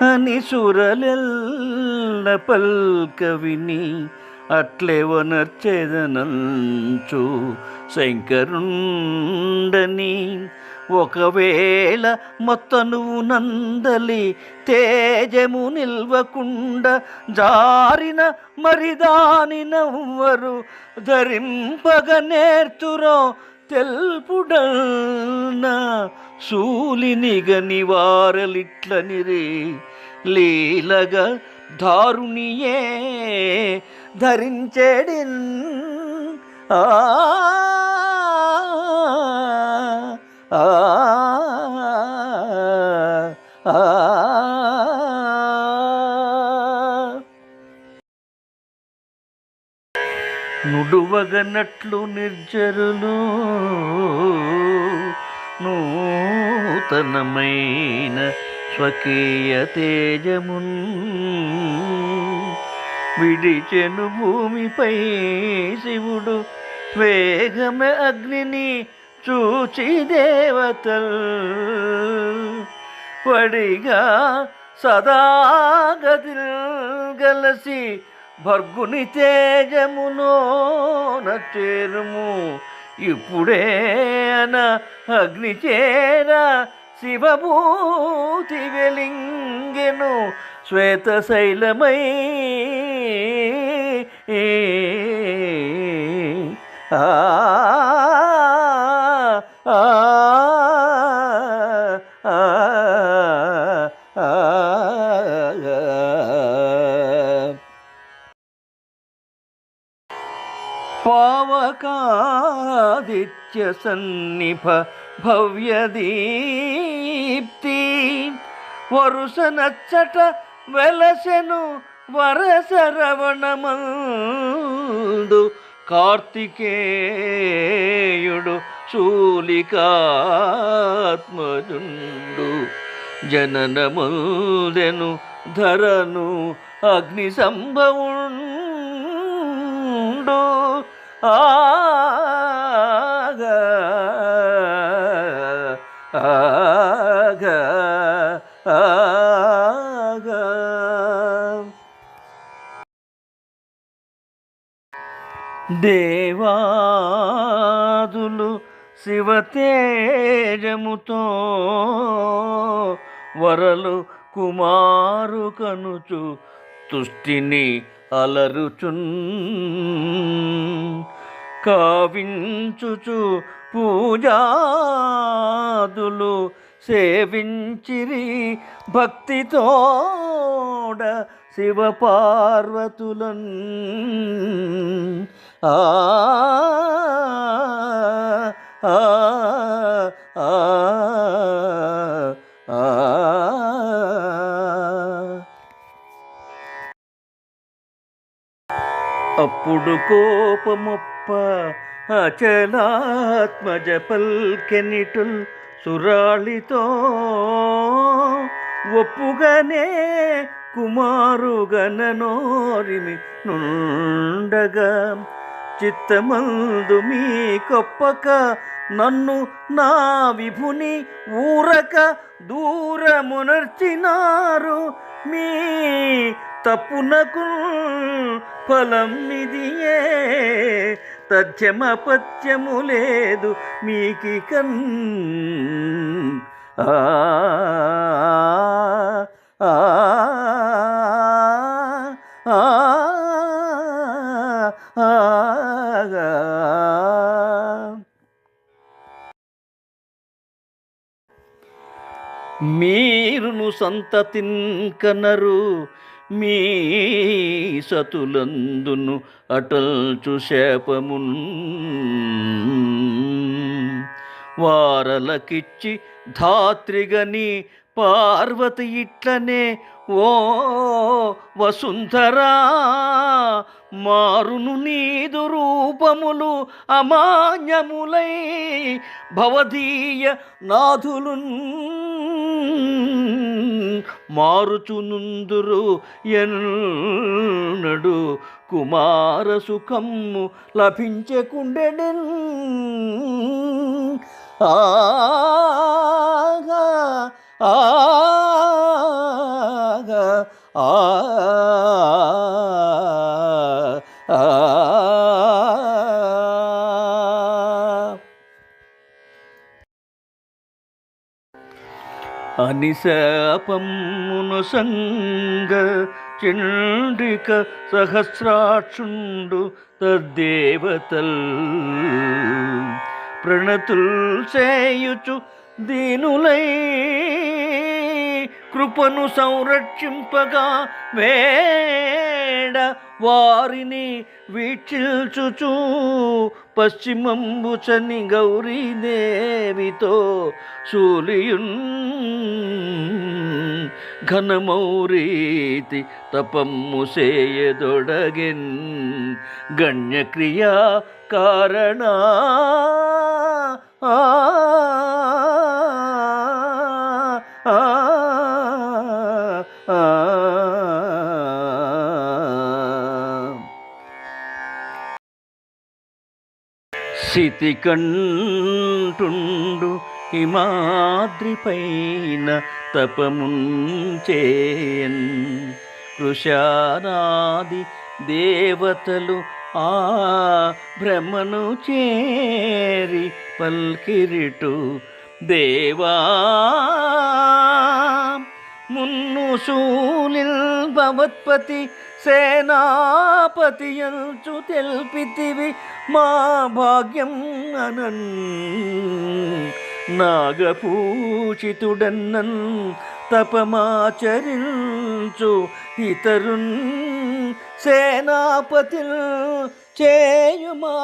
అని సురలెల్ల పల్కవిని అట్లే వనర్చేదనంచు శంకరుండని ఒకవేళ మొత్తనువు నందలి తేజము నిల్వకుండ జారిన మరిదాని నవ్వరు ధరింపగ నేర్తురో తెల్పుడన్న శూలినిగని వారలిట్లనిరే లీలగా దారుణియే ధరించేడిన్. ఆ ఆ నుడువగనట్లు నిర్జరులు. నూతనమైన స్వకీయ తేజమున్ విడిచెను భూమిపై శివుడు వేగమే అగ్నిని చూచి దేవతల్. వడిగా సదాగతి గలసి భర్గుని తేజమునో చేరుము ఇప్పుడే అన అగ్ని చేర శివభూతి వెలింగెను. శ్వేతశైలమై ఆ ఆ. నిత్య సన్నిభ భవ్యదీప్తి వరుస నచ్చట వెలసెను వరసరవణమందు కార్తికేయుడు శూలికాత్మజుండు జననముదెను ధరను అగ్ని సంభవుండు ఆ దేవాదులు శివతేజముతో వరలు కుమారు కనుచు తుష్టిని అలరుచున్ కావించుచు పూజాదులు సేవించిరి భక్తితో శివ శివపార్వతులన్. ఆ అప్పుడు కోపమొప్ప అచలాత్మజ పల్కెనిటుల్ సురాళితో ఒప్పుగానే కుమారుగననోరిమి నుండగా చిత్తమందు మీ కొప్పక నన్ను నా విభుని ఊరక దూరమునర్చినారు. మీ తప్పునకు ఫలం ఇదియే తథ్యమపథ్యము లేదు మీకి కన్ ఆ మీరును సంతతిన్ కనరు మీ సతులందును అటల్చు శాపమున్. వారలకిచ్చి ధాత్రిగని పార్వతి ఇట్లనే ఓ వసుంధరా మారును నీదు రూపములు అమాన్యములై భవదీయ నాథులు మారుచునుందురు ఎన్నడు కుమార సుఖము లభించకుండెడెన్ ఆగా ఆ అనిశాపమును సంగ చండిక సహస్రాక్షుండు తద్దేవతల్ ప్రణతుల్ చేయుచు దీనులై కృపను సంరక్షింపగా వేడ వారిని వీక్షిల్చుచూ పశ్చిమంబుచని గౌరీదేవితో సూలియున్ ఘనమౌరీతి తపమ్ము సేయదొడగిన్ గణ్యక్రియా కారణ. ఆ, ఆ, హిమాద్రిపైన తపముంచేయన్ కృషానాది దేవతలు ఆ భ్రమను చేరి పల్కిరిటు దేవా మున్ను శూలిల్ భవత్పతి సేనాపతియంచు తెల్పితివి మా భాగ్యం అనన్ నాగపూచితుడన్నన్ తపమాచరించు ఇతరున్ సేనాపతిల్ చేయుమా